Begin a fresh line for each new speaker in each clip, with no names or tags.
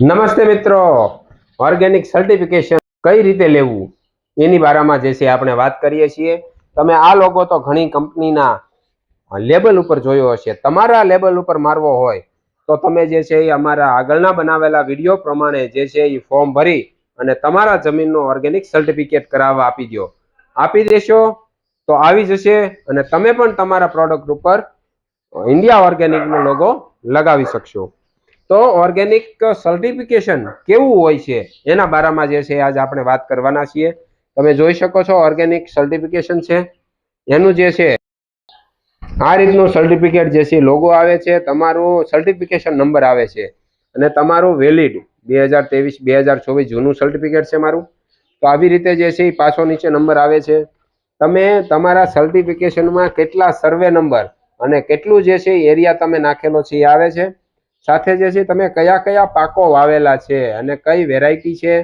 નમસ્તે મિત્રો. Organic certification કઈ રીતે લેવું? એની બારામાં જે છે આપણે વાત કરીએ છીએ. તમે આ લોગો તો ઘણી કંપનીના લેબલ ઉપર જોયો હશે. તમારા લેબલ ઉપર મારવો હોય તો તમે જે છે એ અમારા આગળના બનાવેલા વીડિયો પ્રમાણે જે છે એ ફોર્મ ભરી અને તમારા જમીનનું ઓર્ગેનિક સર્ટિફિકેટ કરાવવા આપી દો. આપી દેશો તો આવી જશે અને તમે પણ તમારા પ્રોડક્ટ ઉપર ઇન્ડિયા ઓર્ગેનિકનો લોગો લગાવી શકશો. તો ઓર્ગેનિક સર્ટિફિકેશન કેવું હોય છે? એના બારામાં જે છે આજ આપણે વાત કરવાના છીએ. તમે જોઈ શકો છો ઓર્ગેનિક સર્ટિફિકેશન છે. એનું જે છે, આ રીતનું સર્ટિફિકેટ જે છે લોગો આવે છે. તમારું સર્ટિફિકેશન નંબર આવે છે. અને તમારું વેલિડ બે હજાર ત્રેવીસ, બે હજાર ચોવીસ જૂનું સર્ટિફિકેટ છે મારું. તો આવી રીતે જે છે એ પાછો નીચે નંબર આવે છે. તમે તમારા સર્ટિફિકેશનમાં કેટલા સર્વે નંબર અને કેટલું જે છે એરિયા તમે નાખેલો છે એ આવે છે. સાથે જે છે, તમે કયા કયા પાકો વાવેલા છે અને કઈ વેરાયટી છે?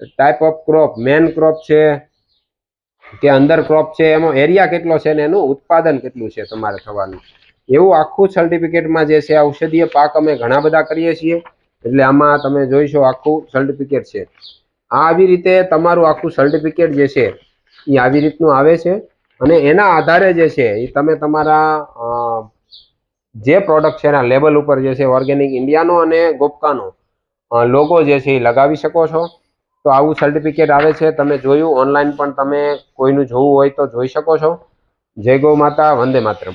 Type of crop main crop છે કે અંદર ક્રોપ છે? એમાં એરિયા કેટલો છે ને એનું ઉત્પાદન કેટલું છે તમારે થવાનું? એવું આખું સર્ટિફિકેટમાં જે છે ઔષધીય પાક અમે ઘણા બધા કરીએ છીએ. એટલે આમાં તમે જોઈશો આખું સર્ટિફિકેટ છે. આવી રીતે તમારું આખું સર્ટિફિકેટ જે છે, એ આવી રીતનું આવે છે. અને એના આધારે જે છે, એ તમે તમારા જે પ્રોડક્ટ છે એના લેબલ ઉપર જે છે ઓર્ગેનિક ઇન્ડિયાનો અને ગોપકાનો લોગો જે છે એ લગાવી શકો છો. તો આવું સર્ટિફિકેટ આવે છે, તમે જોયું ઓનલાઈન પણ તમે કોઈનું જોવું હોય તો જોઈ શકો છો. જય ગૌ માતા, વંદે માતરમ.